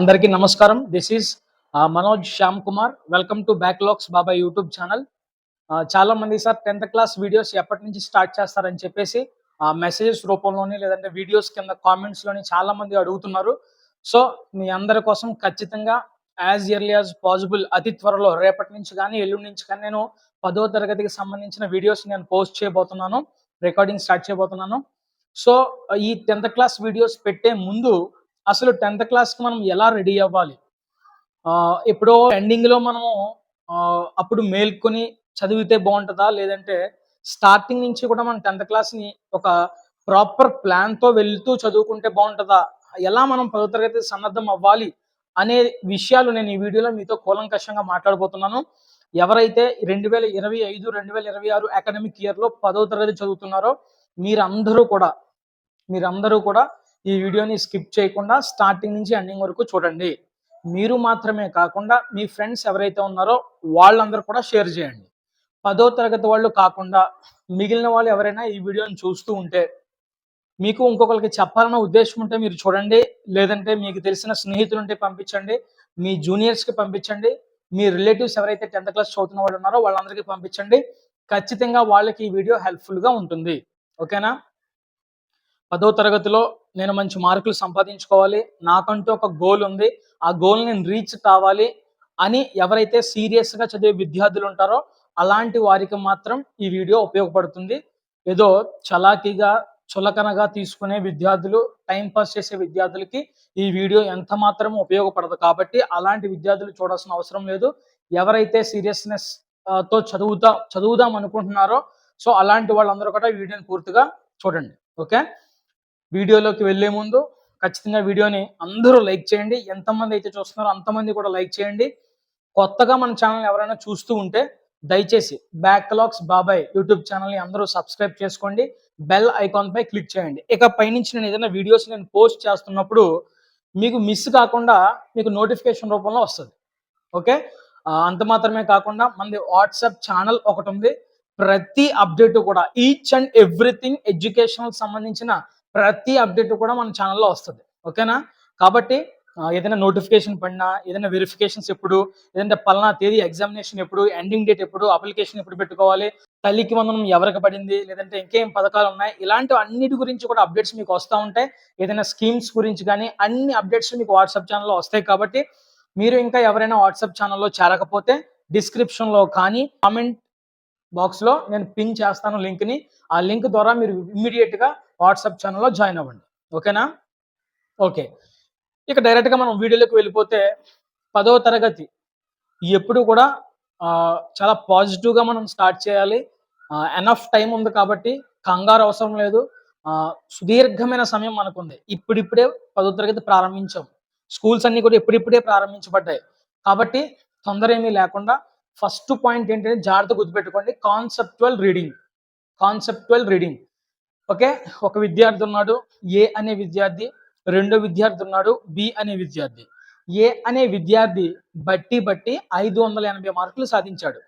అందరికీ నమస్కారం. This is Manoj Shyam Kumar. Welcome to backlogs Baba YouTube channel చాలా మంది సార్ టెన్త్ క్లాస్ వీడియోస్ ఎప్పటి నుంచి స్టార్ట్ చేస్తారని చెప్పేసి మెసేజెస్ రూపంలోని లేదంటే వీడియోస్ కింద కామెంట్స్లోని చాలా మంది అడుగుతున్నారు. సో మీ అందరి కోసం ఖచ్చితంగా యాజ్ ఇయర్లీ యాజ్ పాసిబుల్ అతి త్వరలో రేపటి నుంచి కానీ ఎల్లుండి నుంచి కానీ నేను పదో తరగతికి సంబంధించిన వీడియోస్ నేను పోస్ట్ చేయబోతున్నాను రికార్డింగ్ స్టార్ట్ చేయబోతున్నాను. సో ఈ టెన్త్ క్లాస్ వీడియోస్ పెట్టే ముందు అసలు టెన్త్ క్లాస్కి మనం ఎలా రెడీ అవ్వాలి? ఆ, ఎప్పుడో ఎండింగ్లో మనము ఆ, అప్పుడు మేల్కొని చదివితే బాగుంటుందా? లేదంటే స్టార్టింగ్ నుంచి కూడా మనం టెన్త్ క్లాస్ని ఒక ప్రాపర్ ప్లాన్తో వెళ్తూ చదువుకుంటే బాగుంటుందా? ఎలా మనం పదో తరగతి సన్నద్ధం అవ్వాలి? అనే విషయాలు నేను ఈ వీడియోలో మీతో కూలంకషంగా మాట్లాడబోతున్నాను. ఎవరైతే రెండు వేల ఇరవై ఐదు రెండు వేల ఇరవై ఆరు అకాడమిక్ ఇయర్లో పదో తరగతి చదువుతున్నారో మీరందరూ కూడా మీరందరూ కూడా ఈ వీడియోని స్కిప్ చేయకుండా స్టార్టింగ్ నుంచి ఎండింగ్ వరకు చూడండి. మీరు మాత్రమే కాకుండా మీ ఫ్రెండ్స్ ఎవరైతే ఉన్నారో వాళ్ళందరూ కూడా షేర్ చేయండి. పదో తరగతి వాళ్ళు కాకుండా మిగిలిన వాళ్ళు ఎవరైనా ఈ వీడియోని చూస్తూ ఉంటే మీకు ఇంకొకరికి చెప్పాలన్న ఉద్దేశం ఉంటే మీరు చూడండి. లేదంటే మీకు తెలిసిన స్నేహితులుంటే పంపించండి. మీ జూనియర్స్కి పంపించండి. మీ రిలేటివ్స్ ఎవరైతే టెన్త్ క్లాస్ చదువుతున్న వాళ్ళు ఉన్నారో వాళ్ళందరికీ పంపించండి. ఖచ్చితంగా వాళ్ళకి ఈ వీడియో హెల్ప్ఫుల్గా ఉంటుంది. ఓకేనా? పదో తరగతిలో నేను మంచి మార్కులు సంపాదించుకోవాలి. నాకంటూ ఒక గోల్ ఉంది. ఆ గోల్ నేను రీచ్ కావాలి అని ఎవరైతే సీరియస్గా చదివే విద్యార్థులు ఉంటారో అలాంటి వారికి మాత్రం ఈ వీడియో ఉపయోగపడుతుంది. ఏదో చలాకీగా చులకనగా తీసుకునే విద్యార్థులు టైం పాస్ చేసే విద్యార్థులకి ఈ వీడియో ఎంత మాత్రం ఉపయోగపడదు కాబట్టి అలాంటి విద్యార్థులు చూడాల్సిన అవసరం లేదు. ఎవరైతే సీరియస్నెస్తో చదువుతా చదువుదాం అనుకుంటున్నారో సో అలాంటి వాళ్ళందరూ కూడా వీడియోని పూర్తిగా చూడండి. ఓకే? వీడియోలోకి వెళ్ళే ముందు ఖచ్చితంగా వీడియోని అందరూ లైక్ చేయండి. ఎంతమంది అయితే చూస్తున్నారో అంతమంది కూడా లైక్ చేయండి. కొత్తగా మన ఛానల్ ఎవరైనా చూస్తూ ఉంటే దయచేసి బ్యాక్లాగ్స్ బాబాయ్ యూట్యూబ్ ఛానల్ని అందరూ సబ్స్క్రైబ్ చేసుకోండి. బెల్ ఐకాన్ పై క్లిక్ చేయండి. ఇక పైనుంచి నేను ఏదైనా వీడియోస్ నేను పోస్ట్ చేస్తున్నప్పుడు మీకు మిస్ కాకుండా మీకు నోటిఫికేషన్ రూపంలో వస్తుంది. ఓకే? అంత మాత్రమే కాకుండా మనది వాట్సాప్ ఛానల్ ఒకటి ఉంది. ప్రతి అప్డేట్ కూడా ఈచ్ అండ్ ఎవ్రీథింగ్ ఎడ్యుకేషనల్ సంబంధించిన ప్రతి అప్డేట్ కూడా మన ఛానల్లో వస్తుంది. ఓకేనా? కాబట్టి ఏదైనా నోటిఫికేషన్ పడినా ఏదైనా వెరిఫికేషన్స్ ఎప్పుడు ఏదంటే పలానా తేదీ ఎగ్జామినేషన్ ఎప్పుడు ఎండింగ్ డేట్ ఎప్పుడు అప్లికేషన్ ఎప్పుడు పెట్టుకోవాలి తల్లికి వందనం ఎవరికి పడింది లేదంటే ఇంకేం పథకాలు ఉన్నాయి ఇలాంటి అన్నిటి గురించి కూడా అప్డేట్స్ మీకు వస్తూ ఉంటాయి. ఏదైనా స్కీమ్స్ గురించి కానీ అన్ని అప్డేట్స్ మీకు వాట్సాప్ ఛానల్లో వస్తాయి కాబట్టి మీరు ఇంకా ఎవరైనా వాట్సాప్ ఛానల్లో చేరకపోతే డిస్క్రిప్షన్లో కానీ కామెంట్ బాక్స్లో నేను పిన్ చేస్తాను లింక్ని. ఆ లింక్ ద్వారా మీరు ఇమ్మీడియట్గా వాట్సాప్ ఛానల్లో జాయిన్ అవ్వండి. ఓకేనా? ఓకే. ఇక డైరెక్ట్గా మనం వీడియోలోకి వెళ్ళిపోతే పదవ తరగతి. ఎప్పుడు కూడా చాలా పాజిటివ్గా మనం స్టార్ట్ చేయాలి. ఎనఫ్ టైం ఉంది కాబట్టి కంగారు అవసరం లేదు. సుదీర్ఘమైన సమయం మనకుంది. ఇప్పుడిప్పుడే పదో తరగతి ప్రారంభించాం. స్కూల్స్ అన్నీ కూడా ఇప్పుడిప్పుడే ప్రారంభించబడ్డాయి. కాబట్టి తొందర ఏమీ లేకుండా ఫస్ట్ పాయింట్ ఏంటంటే జాగ్రత్త గుర్తుపెట్టుకోండి. Conceptual reading. Conceptual reading. Okay? ఒక విద్యార్థి ఉన్నాడు ఏ అనే విద్యార్థి. రెండో విద్యార్థి ఉన్నాడు బి అనే విద్యార్థి. ఏ అనే విద్యార్థి బట్టి బట్టి ఐదు వందల ఎనభై మార్కులు సాధించాడు.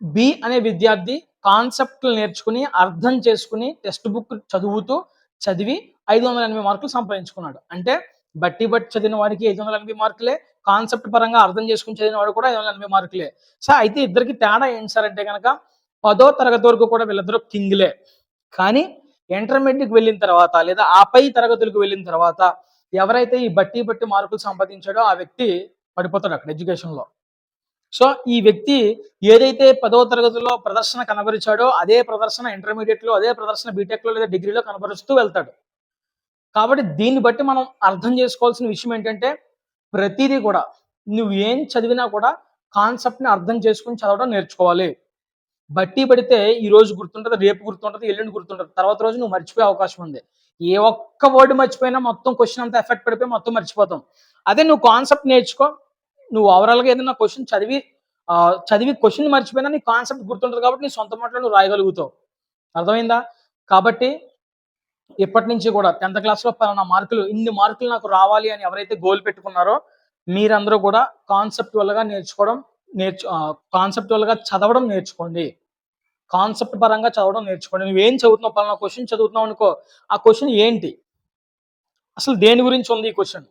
బి అనే విద్యార్థి కాన్సెప్ట్లు నేర్చుకుని అర్థం చేసుకుని టెక్స్ట్ బుక్ చదువుతూ చదివి ఐదు వందల ఎనభై మార్కులు సంపాదించుకున్నాడు. అంటే బట్టి బట్టి చదివిన వాడికి ఐదు వందల ఎనభై మార్కులే కాన్సెప్ట్ పరంగా అర్థం చేసుకుని చదివిన వాడు కూడా ఐదు వందల ఎనభై మార్కులే. సో అయితే ఇద్దరికి తేడా ఏంటి సార్ అంటే కనుక పదో తరగతి వరకు కూడా వీళ్ళిద్దరూ కింగ్లే. కానీ ఇంటర్మీడియట్కి వెళ్ళిన తర్వాత లేదా ఆ పై తరగతులకు వెళ్ళిన తర్వాత ఎవరైతే ఈ బట్టి బట్టి మార్కులు సంపాదించాడో ఆ వ్యక్తి పడిపోతాడు అక్కడ ఎడ్యుకేషన్లో. సో ఈ వ్యక్తి ఏదైతే పదవ తరగతిలో ప్రదర్శన కనబరిచాడో అదే ప్రదర్శన ఇంటర్మీడియట్లో అదే ప్రదర్శన బీటెక్లో లేదా డిగ్రీలో కనబరుస్తూ వెళ్తాడు. కాబట్టి దీన్ని బట్టి మనం అర్థం చేసుకోవాల్సిన విషయం ఏంటంటే ప్రతిదీ కూడా నువ్వు ఏం చదివినా కూడా కాన్సెప్ట్ని అర్థం చేసుకుని చదవడం నేర్చుకోవాలి. బట్టి పడితే ఈ రోజు గుర్తుంటుంది రేపు గుర్తుంటుంది ఎల్లుండి గుర్తుంటుంది. తర్వాత రోజు నువ్వు మర్చిపోయే అవకాశం ఉంది. ఏ ఒక్క వర్డ్ మర్చిపోయినా మొత్తం క్వశ్చన్ అంతా ఎఫెక్ట్ పడిపోయి మొత్తం మర్చిపోతాం. అదే నువ్వు కాన్సెప్ట్ నేర్చుకో. నువ్వు ఓవరాల్గా ఏదైనా క్వశ్చన్ చదివి చదివి క్వశ్చన్ మర్చిపోయినా నీ కాన్సెప్ట్ గుర్తుంటుంది కాబట్టి నీ సొంత మాటలో నువ్వు రాయగలుగుతావు. అర్థమైందా? కాబట్టి ఇప్పటి నుంచి కూడా టెన్త్ క్లాస్లో పలానా మార్కులు ఇన్ని మార్కులు నాకు రావాలి అని ఎవరైతే గోల్ పెట్టుకున్నారో మీరందరూ కూడా కాన్సెప్టువల్ వల్లగా నేర్చుకోవడం నేర్చు కాన్సెప్టువల్గా చదవడం నేర్చుకోండి. కాన్సెప్ట్ పరంగా చదవడం నేర్చుకోండి. నువ్వేం చదువుతున్నావు? పలానా క్వశ్చన్ చదువుతున్నావు అనుకో ఆ క్వశ్చన్ ఏంటి? అసలు దేని గురించి ఉంది ఈ క్వశ్చన్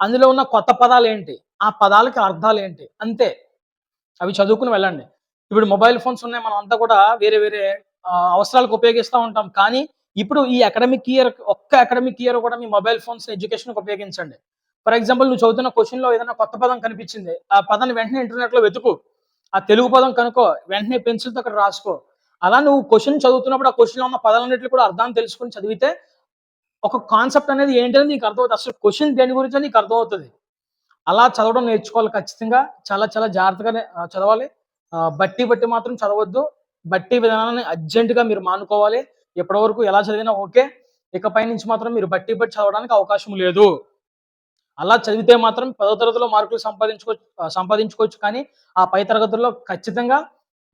అందులో ఉన్న కొత్త పదాలు ఏంటి? ఆ పదాలకి అర్థాలు ఏంటి? అంతే. అవి చదువుకుని వెళ్ళండి. ఇప్పుడు మొబైల్ ఫోన్స్ ఉన్నాయి. మనం అంతా కూడా వేరే వేరే అవసరాలకు ఉపయోగిస్తూ ఉంటాం. కానీ ఇప్పుడు ఈ అకాడమిక్ ఇయర్ ఒక్క అకాడమిక్ ఇయర్ కూడా మీ మొబైల్ ఫోన్స్ ఎడ్యుకేషన్కి ఉపయోగించండి. ఫర్ ఎగ్జాంపుల్ నువ్వు చదువుతున్న క్వశ్చన్లో ఏదైనా కొత్త పదం కనిపించింది ఆ పదాన్ని వెంటనే ఇంటర్నెట్లో వెతుకు. ఆ తెలుగు పదం కనుక్కో వెంటనే పెన్సిల్తో అక్కడ రాసుకో. అలా నువ్వు క్వశ్చన్ చదువుతున్నప్పుడు ఆ క్వశ్చన్లో ఉన్న పదాలన్నింటినీ కూడా అర్థాన్ని తెలుసుకుని చదివితే ఒక కాన్సెప్ట్ అనేది ఏంటనేది నీకు అర్థమవుతుంది. అసలు క్వశ్చన్ దేని గురించి నీకు అర్థమవుతుంది. అలా చదవడం నేర్చుకోవాలి ఖచ్చితంగా. చాలా చాలా జాగ్రత్తగానే చదవాలి. ఆ, బట్టి బట్టి మాత్రం చదవద్దు. బట్టి విధానాన్ని అర్జెంటుగా మీరు మానుకోవాలి. ఎప్పటి వరకు ఎలా చదివినా ఓకే. ఇకపై నుంచి మాత్రం మీరు బట్టి బట్టి చదవడానికి అవకాశం లేదు. అలా చదివితే మాత్రం పదో తరగతిలో మార్కులు సంపాదించుకో సంపాదించుకోవచ్చు కానీ ఆ పై తరగతుల్లో ఖచ్చితంగా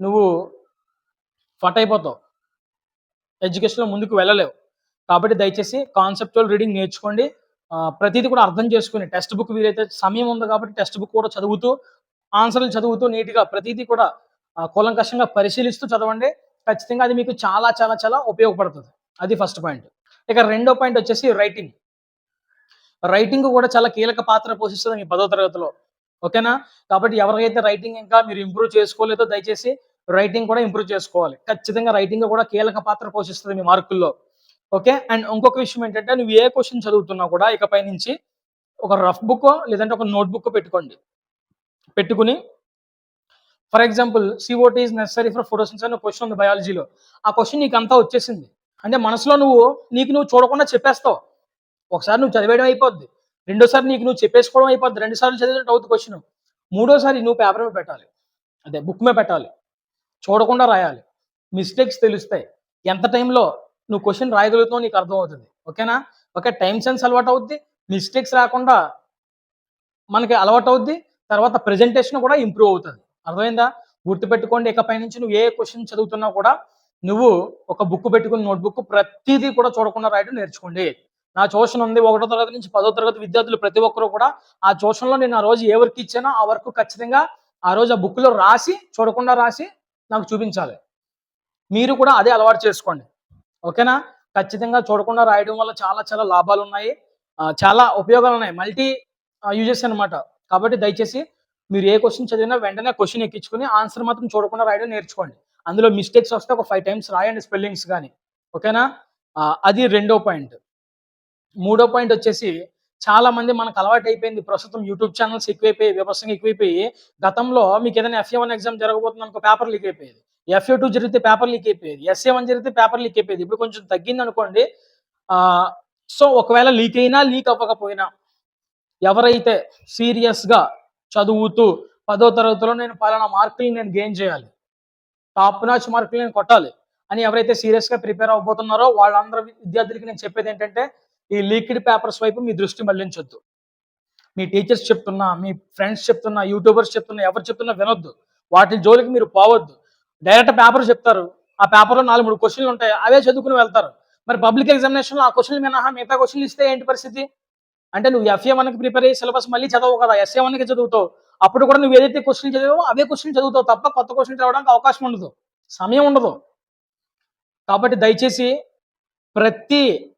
నువ్వు ఫట్ అయిపోతావు. ఎడ్యుకేషన్లో ముందుకు వెళ్ళలేవు. కాబట్టి దయచేసి కాన్సెప్చువల్ రీడింగ్ నేర్చుకోండి. ప్రతిదీ కూడా అర్థం చేసుకుని టెక్స్ట్ బుక్ వీలైతే సమయం ఉంది కాబట్టి టెక్స్ట్ బుక్ కూడా చదువుతూ ఆన్సర్లు చదువుతూ నీట్గా ప్రతిదీ కూడా కూలంకషంగా పరిశీలిస్తూ చదవండి. ఖచ్చితంగా అది మీకు చాలా చాలా చాలా ఉపయోగపడుతుంది. అది ఫస్ట్ పాయింట్. ఇక రెండో పాయింట్ వచ్చేసి రైటింగ్. రైటింగ్ కూడా చాలా కీలక పాత్ర పోషిస్తుంది మీ పదో తరగతిలో. ఓకేనా? కాబట్టి ఎవరికైతే రైటింగ్ ఇంకా మీరు ఇంప్రూవ్ చేసుకోలేదో దయచేసి రైటింగ్ కూడా ఇంప్రూవ్ చేసుకోవాలి. ఖచ్చితంగా రైటింగ్ కూడా కీలక పాత్ర పోషిస్తుంది మీ మార్కుల్లో. ఓకే? అండ్ ఇంకొక విషయం ఏంటంటే నువ్వు ఏ క్వశ్చన్ చదువుతున్నా కూడా ఇకపై నుంచి ఒక రఫ్ బుక్ లేదంటే ఒక నోట్ బుక్ పెట్టుకోండి. పెట్టుకుని for example CO two is necessary for photosynthesis అని క్వశ్చన్ ఉంది బయాలజీలో ఆ క్వశ్చన్ నీకు అంతా వచ్చేసింది. అంటే మనసులో నువ్వు నీకు నువ్వు చూడకుండా చెప్పేస్తావు. ఒకసారి నువ్వు చదివేయడం అయిపోద్ది. రెండోసారి నీకు నువ్వు చెప్పేసుకోవడం అయిపోద్ది. రెండు సార్లు చదివినట్టు అవుతుంది క్వశ్చన్ మూడోసారి నువ్వు పేపర్ మీద పెట్టాలి. అదే బుక్ మీద పెట్టాలి. చూడకుండా రాయాలి. మిస్టేక్స్ తెలుస్తాయి. ఎంత టైంలో నువ్వు క్వశ్చన్ రాయగలుగుతావు నీకు అర్థమవుతుంది. ఓకేనా ఓకే టైం సెన్స్ అలవాటు అవుద్ది. మిస్టేక్స్ రాకుండా మనకి అలవాటు అవుద్ది. తర్వాత ప్రెజెంటేషన్ కూడా ఇంప్రూవ్ అవుతుంది. అర్థమైందా? గుర్తుపెట్టుకోండి ఇకపై నుంచి నువ్వు ఏ క్వశ్చన్ చదువుతున్నా కూడా నువ్వు ఒక బుక్ పెట్టుకుని నోట్బుక్ ప్రతిదీ కూడా చూడకుండా రాయడం నేర్చుకోండి. నా ట్యూషన్ ఉంది ఒకటో తరగతి నుంచి పదో తరగతి విద్యార్థులు ప్రతి ఒక్కరు కూడా ఆ ట్యూషన్లో నేను ఆ రోజు ఏ వర్క్ ఇచ్చానో ఆ వర్క్ ఖచ్చితంగా ఆ రోజు ఆ బుక్లో రాసి చూడకుండా రాసి నాకు చూపించాలి. మీరు కూడా అదే అలవాటు చేసుకోండి. ఓకేనా? ఖచ్చితంగా చూడకుండా రాయడం వల్ల చాలా చాలా లాభాలు ఉన్నాయి. చాలా ఉపయోగాలు ఉన్నాయి. మల్టీ యూజెస్ అనమాట కాబట్టి దయచేసి మీరు ఏ క్వశ్చన్ చదివినా వెంటనే క్వశ్చన్ ఎక్కించుకుని ఆన్సర్ మాత్రం చూడకుండా రాయడం నేర్చుకోండి. అందులో మిస్టేక్స్ వస్తే ఒక ఫైవ్ టైమ్స్ రాయండి స్పెల్లింగ్స్ కానీ. ఓకేనా? అది రెండో పాయింట్. మూడో పాయింట్ వచ్చేసి చాలా మంది మనకు అలవాటు అయిపోయింది. ప్రస్తుతం యూట్యూబ్ ఛానల్స్ ఎక్కువైపోయి వ్యవస్థంగా ఎక్కువైపోయి గతంలో మీకు ఏదైనా ఎఫ్ఏ వన్ ఎగ్జామ్ జరగబోతుంది అనుకో పేపర్ లీక్ అయిపోయేది. ఎఫ్ఏ టూ జరిగితే పేపర్ లీక్ అయిపోయేది. ఎస్ఏ వన్ జరిగితే పేపర్ లీక్ అయిపోయేది. ఇప్పుడు కొంచెం తగ్గింది అనుకోండి సో ఒకవేళ లీక్ అయినా లీక్ అవ్వకపోయినా ఎవరైతే సీరియస్గా చదువుతూ పదో తరగతిలో నేను పలానా మార్కులు నేను గెయిన్ చేయాలి టాప్ నాచ్ మార్కులు నేను కొట్టాలి అని ఎవరైతే సీరియస్గా ప్రిపేర్ అవ్వబోతున్నారో వాళ్ళందరూ విద్యార్థులకి నేను చెప్పేది ఏంటంటే ఈ లీక్డ్ పేపర్స్ వైపు మీ దృష్టి మళ్ళించొద్దు. మీ టీచర్స్ చెప్తున్నా మీ ఫ్రెండ్స్ చెప్తున్నా యూట్యూబర్స్ చెప్తున్నా ఎవరు చెప్తున్నా వినొద్దు. వాటి జోలికి మీరు పోవద్దు. డైరెక్ట్ పేపర్ చెప్తారు. ఆ పేపర్లో నాలుగు మూడు క్వశ్చన్లు ఉంటాయి. అవే చదువుకుని వెళ్తారు. మరి పబ్లిక్ ఎగ్జామినేషన్లో ఆ క్వశ్చన్లు మినహా మిగతా క్వశ్చన్లు ఇస్తే ఏంటి పరిస్థితి? అంటే నువ్వు ఎఫ్ఏ వన్కి ప్రిపేర్ అయ్యి సిలబస్ మళ్ళీ చదవవు కదా ఎస్ఏ వన్కి చదువుతావు. అప్పుడు కూడా నువ్వు ఏదైతే క్వశ్చన్ చదివావో అవే క్వశ్చన్ చదువుతావు తప్ప కొత్త క్వశ్చన్ చదవడానికి అవకాశం ఉండదు. సమయం ఉండదు. కాబట్టి దయచేసి ప్రతి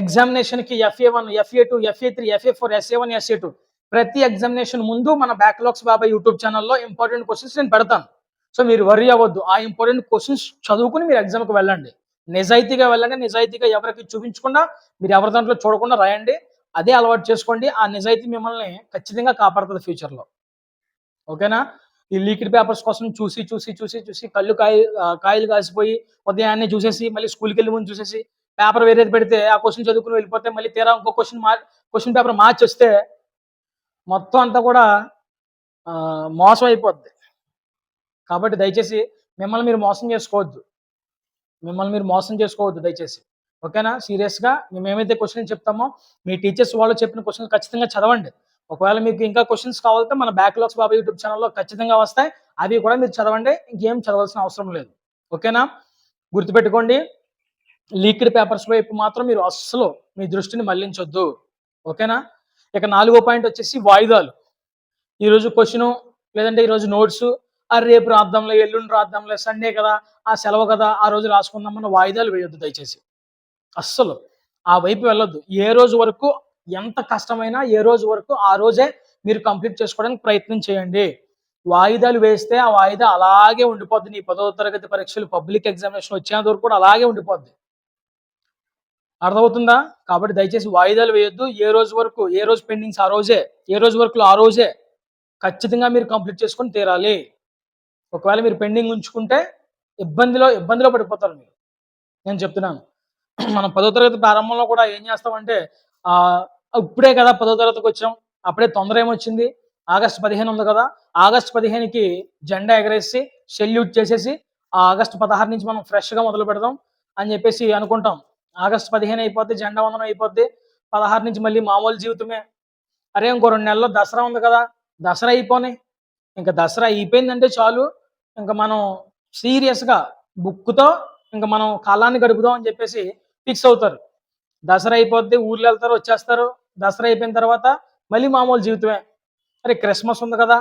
ఎగ్జామినేషన్కి FA one FA two FA three FA four SA one SA two ప్రతి ఎగ్జామినేషన్ ముందు మన బ్యాక్లాగ్స్ బాబాయ్ యూట్యూబ్ ఛానల్లో ఇంపార్టెంట్ క్వశ్చన్స్ నేను పెడతాను. సో మీరు వరి అవ్వద్దు. ఆ ఇంపార్టెంట్ క్వశ్చన్స్ చదువుకుని మీరు ఎగ్జామ్కి వెళ్ళండి. నిజాయితీగా వెళ్ళండి. నిజాయితీగా ఎవరికి చూపించకుండా మీరు ఎవరి దాంట్లో చూడకుండా రాయండి. అదే అలవాటు చేసుకోండి. ఆ నిజాయితీ మిమ్మల్ని ఖచ్చితంగా కాపాడుతుంది ఫ్యూచర్లో ఓకేనా? ఈ లీక్డ్ పేపర్స్ కోసం చూసి చూసి చూసి చూసి కళ్ళు కాయ కాయలు కాసిపోయి ఉదయాన్నే చూసేసి మళ్ళీ స్కూల్కి వెళ్ళి ముందు చూసేసి పేపర్ వేరేది పెడితే ఆ క్వశ్చన్ చదువుకుని వెళ్ళిపోతే మళ్ళీ తీరా ఇంకో క్వశ్చన్ మార్ క్వశ్చన్ పేపర్ మార్చి వస్తే మొత్తం అంతా కూడా మోసం అయిపోద్ది. కాబట్టి దయచేసి మిమ్మల్ని మీరు మోసం చేసుకోవద్దు. మిమ్మల్ని మీరు మోసం చేసుకోవద్దు దయచేసి. ఓకేనా? సీరియస్గా మేము ఏమైతే క్వశ్చన్ చెప్తామో మీ టీచర్స్ వాళ్ళు చెప్పిన క్వశ్చన్ ఖచ్చితంగా చదవండి. ఒకవేళ మీకు ఇంకా క్వశ్చన్స్ కావాలంటే మన బ్యాక్లాగ్స్ బాబా యూట్యూబ్ ఛానల్లో ఖచ్చితంగా వస్తాయి. అవి కూడా మీరు చదవండి. ఇంకేం చదవాల్సిన అవసరం లేదు. ఓకేనా? గుర్తుపెట్టుకోండి. లీక్డ్ పేపర్స్ వైపు మాత్రం మీరు అస్సలు మీ దృష్టిని మళ్ళించొద్దు ఓకేనా? ఇక నాలుగో పాయింట్ వచ్చేసి వాయిదాలు. ఈరోజు క్వశ్చను లేదంటే ఈరోజు నోట్స్ ఆ రేపు రాద్దాంలే ఎల్లుండి రాద్దాంలే సండే కదా ఆ సెలవు కదా ఆ రోజు రాసుకుందామన్న వాయిదాలు వేయొద్దు దయచేసి. అస్సలు ఆ వైపు వెళ్ళొద్దు. ఏ రోజు వరకు ఎంత కష్టమైనా ఏ రోజు వరకు ఆ రోజే మీరు కంప్లీట్ చేసుకోవడానికి ప్రయత్నం చేయండి. వాయిదాలు వేస్తే ఆ వాయిదా అలాగే ఉండిపోద్ది. నీ పదో తరగతి పరీక్షలు పబ్లిక్ ఎగ్జామినేషన్ వచ్చేంత వరకు కూడా అలాగే ఉండిపోద్ది. అర్థమవుతుందా? కాబట్టి దయచేసి వాయిదాలు వేయొద్దు. ఏ రోజు వరకు ఏ రోజు పెండింగ్స్ ఆ రోజే ఏ రోజు వరకు ఆ రోజే ఖచ్చితంగా మీరు కంప్లీట్ చేసుకొని తీరాలి. ఒకవేళ మీరు పెండింగ్ ఉంచుకుంటే ఇబ్బందిలో ఇబ్బందిలో పడిపోతారు మీరు. నేను చెప్తున్నాను. మనం పదో తరగతి ప్రారంభంలో కూడా ఏం చేస్తామంటే ఇప్పుడే కదా పదో తరగతికి వచ్చాం అప్పుడే తొందర ఏమొచ్చింది? ఆగస్ట్ పదిహేను ఉంది కదా. ఆగస్ట్ పదిహేనుకి జెండా ఎగరేసి సెల్యూట్ చేసేసి ఆ ఆగస్ట్ పదహారు నుంచి మనం ఫ్రెష్గా మొదలు పెడదాం అని చెప్పేసి అనుకుంటాం. ఆగస్ట్ పదిహేను అయిపోద్ది జెండా వందనం అయిపోద్ది పదహారు నుంచి మళ్ళీ మామూలు జీవితమే. అరే ఇంకో రెండు నెలల్లో దసరా ఉంది కదా దసరా అయిపోయి ఇంకా దసరా అయిపోయిందంటే చాలు. ఇంకా మనం సీరియస్గా బుక్తో ఇంకా మనం కాలాన్ని గడుపుదాం అని చెప్పేసి ఫిక్స్ అవుతారు. దసరా అయిపోద్ది ఊర్లో వెళ్తారు వచ్చేస్తారు. దసరా అయిపోయిన తర్వాత మళ్ళీ మామూలు జీవితమే. అరే క్రిస్మస్ ఉంది కదా.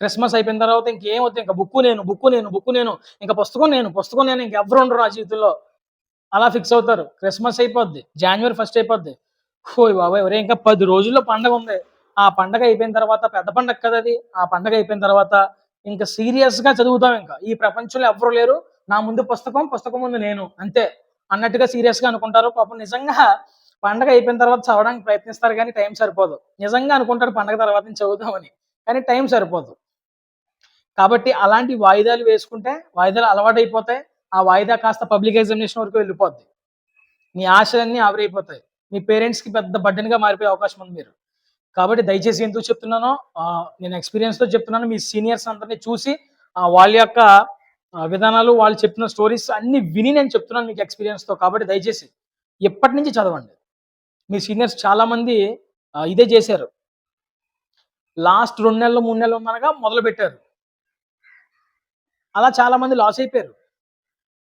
క్రిస్మస్ అయిపోయిన తర్వాత ఇంకేం వద్దు ఇంకా బుక్కు నేను బుక్కు నేను బుక్కు నేను ఇంకా పుస్తకం నేను పుస్తకం నేను ఇంకెవరు ఉండరు నా జీవితంలో. అలా ఫిక్స్ అవుతారు. క్రిస్మస్ అయిపోద్ది. జనవరి ఫస్ట్ అయిపోద్ది. ఓయ్ బాబాయ్ ఒరే ఇంకా పది రోజుల్లో పండగ ఉంది. ఆ పండగ అయిపోయిన తర్వాత పెద్ద పండగ కదా అది. ఆ పండగ అయిపోయిన తర్వాత ఇంకా సీరియస్గా చదువుతాం ఇంకా. ఈ ప్రపంచంలో ఎవరు లేరు. నా ముందు పుస్తకం పుస్తకం ముందు నేను. అంతే. అన్నట్టుగా సీరియస్గా అనుకుంటారు. పాపం నిజంగా పండగ అయిపోయిన తర్వాత చదవడానికి ప్రయత్నిస్తారు కానీ టైం సరిపోదు. నిజంగా అనుకుంటారు పండగ తర్వాత నేను చదువుదామని. కానీ టైం సరిపోదు. కాబట్టి అలాంటి వాయిదాలు వేసుకుంటే వాయిదాలు అలవాటైపోతాయి. ఆ వాయిదా కాస్త పబ్లిక్ ఎగ్జామినేషన్ వరకు వెళ్ళిపోద్ది. మీ ఆశలన్నీ ఆవిరైపోతాయి. మీ పేరెంట్స్కి పెద్ద బడ్డన్గా మారిపోయే అవకాశం ఉంది మీరు. కాబట్టి దయచేసి ఎందుకు చెప్తున్నానో నేను ఎక్స్పీరియన్స్తో చెప్తున్నాను. మీ సీనియర్స్ అందరినీ చూసి వాళ్ళ యొక్క విధానాలు వాళ్ళు చెప్పిన స్టోరీస్ అన్ని విని నేను చెప్తున్నాను మీకు ఎక్స్పీరియన్స్తో. కాబట్టి దయచేసి ఎప్పటి నుంచి చదవండి. మీ సీనియర్స్ చాలామంది ఇదే చేశారు. లాస్ట్ రెండు నెలలు మూడు నెలలు ఉందనగా మొదలు పెట్టారు అలా చాలామంది లాస్ అయిపోయారు.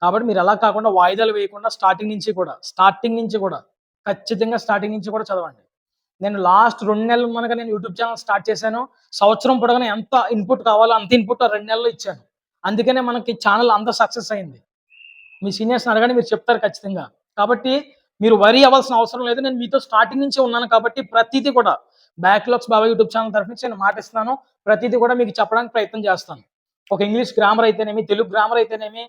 కాబట్టి మీరు అలా కాకుండా వాయిదాలు వేయకుండా స్టార్టింగ్ నుంచి కూడా స్టార్టింగ్ నుంచి కూడా ఖచ్చితంగా స్టార్టింగ్ నుంచి కూడా చదవండి. నేను లాస్ట్ రెండు నెలలు మనక నేను యూట్యూబ్ ఛానల్ స్టార్ట్ చేశాను సంవత్సరం పొడగానే ఎంత ఇన్పుట్ కావాలో అంత ఇన్పుట్ రెండు నెలలు ఇచ్చాను. అందుకనే మనకి ఛానల్ అంత సక్సెస్ అయింది. మీ సీనియర్స్ అడగని మీరు చెప్తారు ఖచ్చితంగా. కాబట్టి మీరు వరి అవ్వాల్సిన అవసరం లేదు. నేను మీతో స్టార్టింగ్ నుంచి ఉన్నాను కాబట్టి ప్రతిదీ కూడా బ్యాక్లాగ్స్ బాబా యూట్యూబ్ ఛానల్ తరఫు నుంచి నేను మాటిస్తున్నాను. ప్రతిదీ కూడా మీకు చెప్పడానికి ప్రయత్నం చేస్తాను. ఒక ఇంగ్లీష్ గ్రామర్ అయితేనేమి తెలుగు గ్రామర్ అయితేనేమి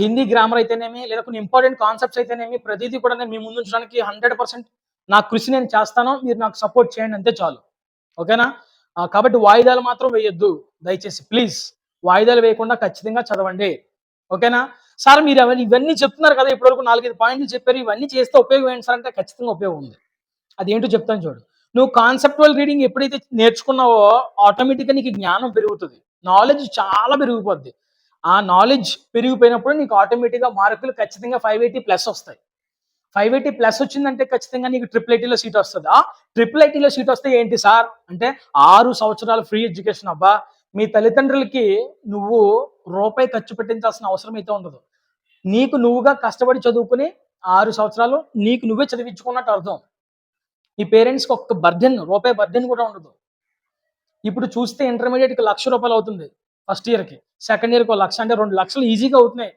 హిందీ గ్రామర్ అయితేనేమి లేదా కొన్ని ఇంపార్టెంట్ కాన్సెప్ట్స్ అయితేనేమి ప్రతిదీ కూడా నేను మీ ముందు ఉంచడానికి హండ్రెడ్ పర్సెంట్ నా కృషి నేను చేస్తాను. మీరు నాకు సపోర్ట్ చేయండి అంతే చాలు. ఓకేనా? కాబట్టి వాయిదాలు మాత్రం వేయొద్దు. దయచేసి ప్లీజ్ వాయిదాలు వేయకుండా ఖచ్చితంగా చదవండి. ఓకేనా? సార్ మీరు అవన్నీ ఇవన్నీ చెప్తున్నారు కదా ఇప్పటివరకు నాలుగైదు పాయింట్లు చెప్పారు. ఇవన్నీ చేస్తే ఉపయోగం ఏంటి సార్ అంటే ఖచ్చితంగా ఉపయోగం ఉంది. అది ఏంటో చెప్తాను చూడు. నువ్వు కాన్సెప్టువల్ రీడింగ్ ఎప్పుడైతే నేర్చుకున్నావో ఆటోమేటిక్గా నీకు జ్ఞానం పెరుగుతుంది. నాలెడ్జ్ చాలా పెరిగిపోద్ది. ఆ నాలెడ్జ్ పెరిగిపోయినప్పుడు నీకు ఆటోమేటిక్గా మార్కులు ఖచ్చితంగా ఫైవ్ ఎయిటీ ప్లస్ వస్తాయి. ఫైవ్ ఎయిటీ ప్లస్ వచ్చిందంటే ఖచ్చితంగా నీకు ట్రిపుల్ ఐటీలో సీట్ వస్తుంది? ఆ ట్రిపుల్ ఐటీలో సీట్ వస్తే ఏంటి సార్ అంటే ఆరు సంవత్సరాలు ఫ్రీ ఎడ్యుకేషన్ అబ్బా. మీ తల్లిదండ్రులకి నువ్వు రూపాయి ఖర్చు పెట్టించాల్సిన అవసరం అయితే ఉండదు. నీకు నువ్వుగా కష్టపడి చదువుకుని ఆరు సంవత్సరాలు నీకు నువ్వే చదివించుకున్నట్టు అర్థం. ఈ పేరెంట్స్కి ఒక్క బర్డెన్ రూపాయి బర్డెన్ కూడా ఉండదు. ఇప్పుడు చూస్తే ఇంటర్మీడియట్కి లక్ష రూపాయలు అవుతుంది. ఫస్ట్ ఇయర్కి సెకండ్ ఇయర్కి ఒక లక్ష అంటే రెండు లక్షలు ఈజీగా అవుతున్నాయి.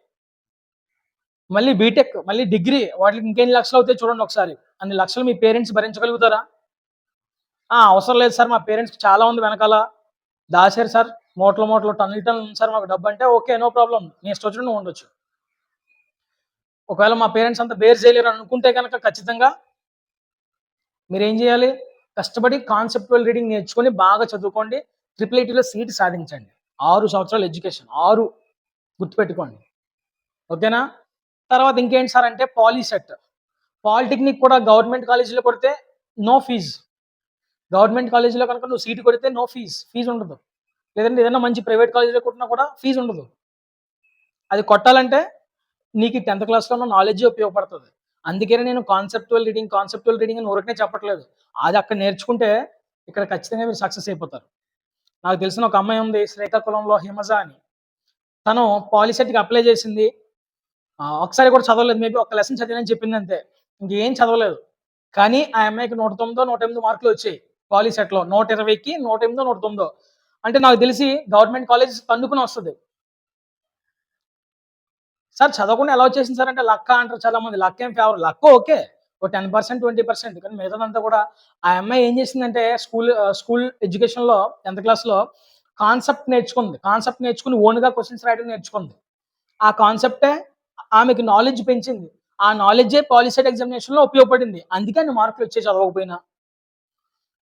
మళ్ళీ బీటెక్ మళ్ళీ డిగ్రీ వాటికి ఇంకెన్ని లక్షలు అవుతాయి చూడండి ఒకసారి. అన్ని లక్షలు మీ పేరెంట్స్ భరించగలుగుతారా? ఆ, అవసరం లేదు సార్ మా పేరెంట్స్కి చాలా ఉంది వెనకాల. దాచారు సార్ మూటలు మూటలు టన్నులు టన్నులు సార్ మాకు డబ్బు అంటే ఓకే నో ప్రాబ్లం. నీ ఇష్టం వచ్చినట్టు నువ్వు ఉండొచ్చు. ఒకవేళ మా పేరెంట్స్ అంతా బేర్ చేయలేరు అనుకుంటే కనుక ఖచ్చితంగా మీరేం చేయాలి? కష్టపడి కాన్సెప్టువల్ రీడింగ్ నేర్చుకొని బాగా చదువుకోండి. ట్రిపుల్ ఐటీలో సీట్ సాధించండి. ఆరు సంవత్సరాలు ఎడ్యుకేషన్ ఆరు గుర్తుపెట్టుకోండి. ఓకేనా? తర్వాత ఇంకేంటి సార్ అంటే పాలీసెట్. పాలిటెక్నిక్ కూడా గవర్నమెంట్ కాలేజీలో కొడితే నో ఫీజ్. గవర్నమెంట్ కాలేజీలో కనుక నువ్వు సీట్ కొడితే నో ఫీజ్ ఫీజు ఉండదు. లేదంటే ఏదైనా మంచి ప్రైవేట్ కాలేజీలో కొట్టినా కూడా ఫీజు ఉండదు. అది కొట్టాలంటే నీకు టెన్త్ క్లాస్లో ఉన్న నాలెడ్జ్ ఉపయోగపడుతుంది. అందుకనే నేను కాన్సెప్టువల్ రీడింగ్ కాన్సెప్టువల్ రీడింగ్ అని ఊరికనే చెప్పట్లేదు. అది అక్కడ నేర్చుకుంటే ఇక్కడ ఖచ్చితంగా మీరు సక్సెస్ అయిపోతారు. నాకు తెలిసిన ఒక అమ్మాయి ఉంది శ్రీకాకుళంలో హిమజ అని తను పాలిసెట్కి అప్లై చేసింది. ఒకసారి కూడా చదవలేదు మేబీ ఒక లెసన్ చదివినని చెప్పింది అంతే. ఇంకేం చదవలేదు. కానీ ఆ అమ్మాయికి నూట తొమ్మిదో నూట ఎనిమిది మార్కులు వచ్చాయి పాలిసెట్లో. నూట ఇరవైకి నూట ఎనిమిదో నూట తొమ్మిదో. అంటే నాకు తెలిసి గవర్నమెంట్ కాలేజ్ తన్నుకుని వస్తుంది. సార్ చదవకుండా ఎలా వచ్చేసింది సార్ అంటే లక్క అంటారు చాలా మంది లక్క ఏం ఫేవర్ లక్క ఓకే. ఒక టెన్ పర్సెంట్ ట్వంటీ పర్సెంట్. కానీ మిగతాదంతా కూడా ఆ అమ్మాయి ఏం చేసిందంటే స్కూల్ స్కూల్ ఎడ్యుకేషన్లో టెన్త్ క్లాస్లో కాన్సెప్ట్ నేర్చుకుంది. కాన్సెప్ట్ నేర్చుకుని ఓన్గా క్వశ్చన్స్ రాయడం నేర్చుకుంది. ఆ కాన్సెప్టే ఆమెకి నాలెడ్జ్ పెంచింది. ఆ నాలెడ్జే పాలిసైడ్ ఎగ్జామినేషన్లో ఉపయోగపడింది. అందుకే నేను మార్కులు వచ్చే చదవకపోయినా.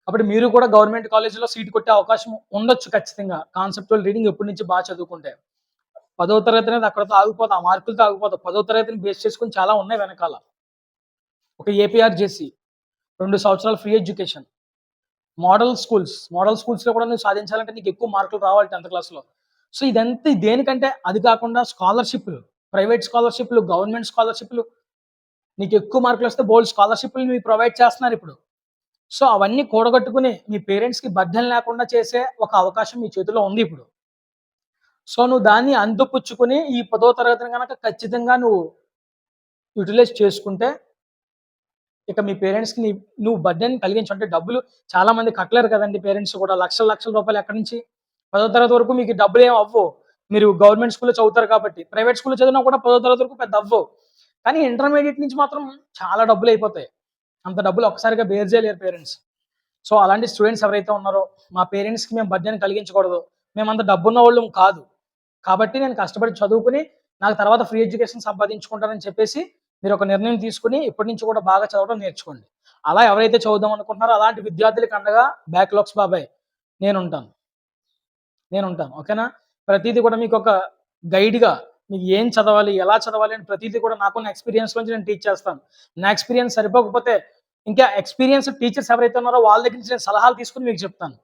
అప్పుడు మీరు కూడా గవర్నమెంట్ కాలేజీలో సీట్ కొట్టే అవకాశం ఉండొచ్చు ఖచ్చితంగా. కాన్సెప్టువల్ రీడింగ్ ఎప్పటి నుంచి బాగా చదువుకుంటే. పదో తరగతి అనేది అక్కడతో ఆగిపోతా ఆ మార్కులతో ఆగిపోతా పదో తరగతిని బేస్ చేసుకుని చాలా ఉన్నాయి వెనకాల. ఒక ఏపీఆర్జేసి రెండు సంవత్సరాలు free education model schools model స్కూల్స్లో కూడా నువ్వు సాధించాలంటే నీకు ఎక్కువ మార్కులు రావాలి టెన్త్ క్లాస్లో సో ఇదంతా దేనికంటే అది కాకుండా స్కాలర్షిప్లు ప్రైవేట్ స్కాలర్షిప్లు గవర్నమెంట్ స్కాలర్షిప్లు నీకు ఎక్కువ మార్కులు వస్తే బోల్డ్ స్కాలర్షిప్లు మీకు ప్రొవైడ్ చేస్తున్నారు ఇప్పుడు. సో అవన్నీ కూడగట్టుకుని మీ పేరెంట్స్కి బద్దం లేకుండా చేసే ఒక అవకాశం మీ చేతిలో ఉంది ఇప్పుడు. సో నువ్వు దాన్ని అందుపుచ్చుకుని ఈ పదో తరగతిని కనుక ఖచ్చితంగా నువ్వు యూటిలైజ్ చేసుకుంటే ఇక మీ పేరెంట్స్కి నీ నువ్వు బడ్డెన్ కలిగించు. అంటే డబ్బులు చాలా మంది కట్టలేరు కదండి పేరెంట్స్ కూడా. లక్షల లక్షల రూపాయలు ఎక్కడి నుంచి? పదో తరగతి వరకు మీకు డబ్బులు ఏం అవ్వవు. మీరు గవర్నమెంట్ స్కూల్లో చదువుతారు కాబట్టి. ప్రైవేట్ స్కూల్లో చదివినా కూడా పదో తరగతి వరకు పెద్ద అవ్వవు. కానీ ఇంటర్మీడియట్ నుంచి మాత్రం చాలా డబ్బులు అయిపోతాయి. అంత డబ్బులు ఒక్కసారిగా బేర్ చేయలేరు పేరెంట్స్ సో అలాంటి స్టూడెంట్స్ ఎవరైతే ఉన్నారో మా పేరెంట్స్కి మేము బడ్జెట్ కలిగించకూడదు. మేము అంత డబ్బున్న వాళ్ళం కాదు. కాబట్టి నేను కష్టపడి చదువుకుని నాకు తర్వాత ఫ్రీ ఎడ్యుకేషన్ సంపాదించుకుంటానని చెప్పేసి మీరు ఒక నిర్ణయం తీసుకుని ఇప్పటి నుంచి కూడా బాగా చదవడం నేర్చుకోండి. అలా ఎవరైతే చదువుదాం అనుకుంటున్నారో అలాంటి విద్యార్థులకి అండగా బ్యాక్లాగ్స్ బాబాయ్. నేను ఉంటాను నేను ఉంటాను ఓకేనా? ప్రతిదీ కూడా మీకు ఒక గైడ్గా మీకు ఏం చదవాలి ఎలా చదవాలి అని ప్రతిదీ కూడా నాకున్న ఎక్స్పీరియన్స్ నుంచి నేను టీచ్ చేస్తాను. నా ఎక్స్పీరియన్స్ సరిపోకపోతే ఇంకా ఎక్స్పీరియన్స్ టీచర్స్ ఎవరైతే ఉన్నారో వాళ్ళ దగ్గర నుంచి నేను సలహాలు తీసుకుని మీకు చెప్తాను.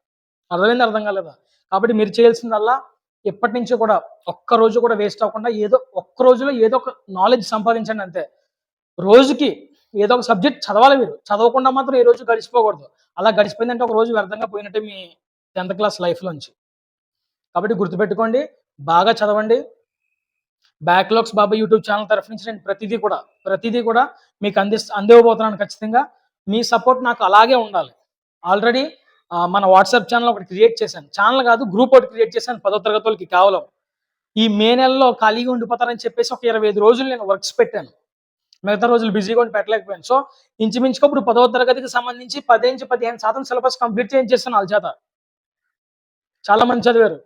అర్థమైంది అర్థం కాలేదా? కాబట్టి మీరు చేయాల్సిందల్లా ఎప్పటి నుంచి కూడా ఒక్క రోజు కూడా వేస్ట్ అవ్వకుండా ఏదో ఒక్క రోజులో ఏదో ఒక నాలెడ్జ్ సంపాదించండి అంతే. రోజుకి ఏదో ఒక సబ్జెక్ట్ చదవాలి మీరు. చదవకుండా మాత్రం ఏ రోజు గడిచిపోకూడదు. అలా గడిచిపోయిందంటే ఒక రోజు వ్యర్థంగా పోయినట్టే మీ టెన్త్ క్లాస్ లైఫ్లోంచి కాబట్టి గుర్తుపెట్టుకోండి బాగా చదవండి. బ్యాక్లాగ్స్ బాబా యూట్యూబ్ ఛానల్ తరఫు నుంచి నేను ప్రతిదీ కూడా ప్రతిదీ కూడా మీకు అంది అందివ్వబోతున్నాను ఖచ్చితంగా. మీ సపోర్ట్ నాకు అలాగే ఉండాలి. ఆల్రెడీ మన వాట్సాప్ ఛానల్ ఒకటి క్రియేట్ చేశాను. ఛానల్ కాదు గ్రూప్ ఒకటి క్రియేట్ చేశాను పదో తరగతులకి కేవలం. ఈ మే నెలలో ఖాళీగా ఉండిపోతారని చెప్పేసి ఒక ఇరవై ఐదు రోజులు నేను వర్క్స్ పెట్టాను. మిగతా రోజులు బిజీగా ఉండి పెట్టలేకపోయాను. సో ఇంచుమించుగా ఇప్పుడు పదవ తరగతికి సంబంధించి పది నుంచి పదిహేను శాతం సిలబస్ కంప్లీట్ చేయించేస్తాను వాళ్ళ చేత. చాలా మంది చదివారు.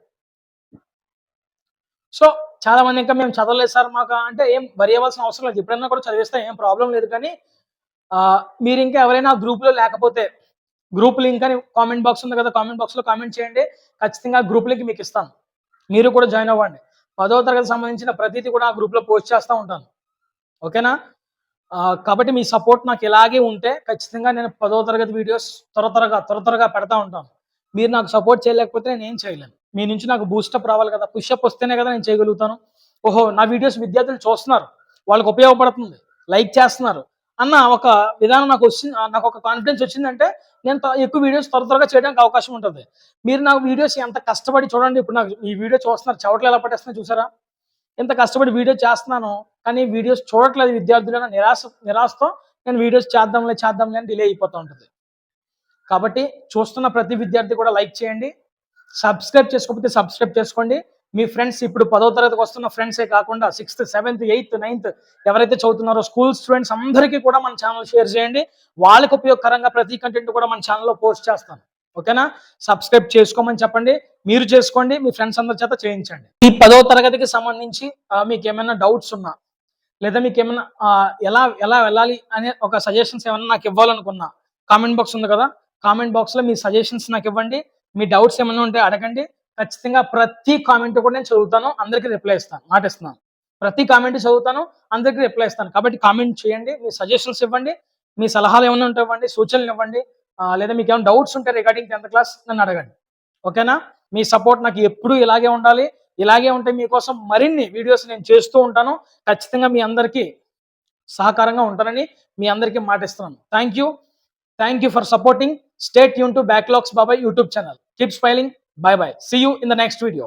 సో చాలా మంది ఇంకా మేము చదవలేదు సార్ మాకు అంటే ఏం వరి అవ్వాల్సిన అవసరం లేదు. ఎప్పుడైనా కూడా చదివిస్తే ఏం ప్రాబ్లం లేదు కానీ మీరు ఇంకా ఎవరైనా గ్రూప్లో లేకపోతే గ్రూప్ లింక్ అని కామెంట్ బాక్స్ ఉంది కదా కామెంట్ బాక్స్లో కామెంట్ చేయండి. ఖచ్చితంగా గ్రూప్ లింక్ మీకు ఇస్తాను. మీరు కూడా జాయిన్ అవ్వండి. పదవ తరగతి సంబంధించిన ప్రతిదీ కూడా ఆ గ్రూప్లో పోస్ట్ చేస్తూ ఉంటాను. ఓకేనా? కాబట్టి మీ సపోర్ట్ నాకు ఇలాగే ఉంటే ఖచ్చితంగా నేను పదో తరగతి వీడియోస్ త్వర త్వరగా త్వర త్వరగా పెడతా ఉంటాను. మీరు నాకు సపోర్ట్ చేయలేకపోతే నేను ఏం చేయలేను. మీ నుంచి నాకు బూస్టప్ రావాలి కదా. పుష్అప్ వస్తేనే కదా నేను చేయగలుగుతాను. ఓహో నా వీడియోస్ విద్యార్థులు చూస్తున్నారు. వాళ్ళకి ఉపయోగపడుతుంది. లైక్ చేస్తున్నారు. అన్న ఒక విధానం నాకు వచ్చింది నాకు ఒక కాన్ఫిడెన్స్ వచ్చిందంటే నేను ఎక్కువ వీడియోస్ త్వర త్వరగా చేయడానికి అవకాశం ఉంటుంది. మీరు నాకు వీడియోస్ ఎంత కష్టపడి చూడండి. ఇప్పుడు నాకు ఈ వీడియో చూస్తున్నారు. చవట్లు ఎలా పట్టేస్తున్నా చూసారా? ఎంత కష్టపడి వీడియో చేస్తున్నాను. కానీ వీడియోస్ చూడట్లేదు విద్యార్థులు నిరాశ నిరాశతో నేను వీడియోస్ చేద్దాంలే చేద్దాంలే అని డిలే అయిపోతూ ఉంటుంది. కాబట్టి చూస్తున్న ప్రతి విద్యార్థి కూడా లైక్ చేయండి. సబ్స్క్రైబ్ చేసుకోకపోతే సబ్స్క్రైబ్ చేసుకోండి. మీ ఫ్రెండ్స్ ఇప్పుడు పదో తరగతికి వస్తున్న ఫ్రెండ్సే కాకుండా సిక్స్త్ సెవెంత్ ఎయిత్ నైన్త్ ఎవరైతే చదువుతున్నారో స్కూల్ స్టూడెంట్స్ అందరికీ కూడా మన ఛానల్ షేర్ చేయండి. వాళ్ళకి ఉపయోగకరంగా ప్రతి కంటెంట్ కూడా మన ఛానల్లో పోస్ట్ చేస్తాను. ఓకేనా? సబ్స్క్రైబ్ చేసుకోమని చెప్పండి. మీరు చేసుకోండి. మీ ఫ్రెండ్స్ అందరి చేత చేయించండి. ఈ పదో తరగతికి సంబంధించి మీకు ఏమైనా డౌట్స్ ఉన్నా లేదా మీకు ఏమైనా ఎలా ఎలా వెళ్ళాలి అనే ఒక సజెషన్స్ ఏమైనా నాకు ఇవ్వాలనుకున్నా. కామెంట్ బాక్స్ ఉంది కదా? కామెంట్ బాక్స్లో మీ సజెషన్స్ నాకు ఇవ్వండి. మీ డౌట్స్ ఏమైనా ఉంటే అడగండి. ఖచ్చితంగా ప్రతి కామెంట్ కూడా నేను చదువుతాను. అందరికీ రిప్లై ఇస్తాను. మాటిస్తున్నాను. ప్రతి కామెంట్ చదువుతాను. అందరికీ రిప్లై ఇస్తాను. కాబట్టి కామెంట్ చేయండి. మీ సజెషన్స్ ఇవ్వండి. మీ సలహాలు ఏమైనా ఉంటే ఇవ్వండి. సూచనలు ఇవ్వండి. లేదా మీకు ఏమైనా డౌట్స్ ఉంటే రిగార్డింగ్ టెన్త్ క్లాస్ నన్ను అడగండి. ఓకేనా మీ సపోర్ట్ నాకు ఎప్పుడు ఇలాగే ఉండాలి. ఇలాగే ఉంటే మీకోసం మరిన్ని వీడియోస్ నేను చేస్తూ ఉంటాను. ఖచ్చితంగా మీ అందరికీ సహకారంగా ఉంటానని మీ అందరికీ మాటిస్తున్నాను. Thank you thank you for supporting stay Yoon to backlogs Babai YouTube channel keep smiling bye bye see you in the next video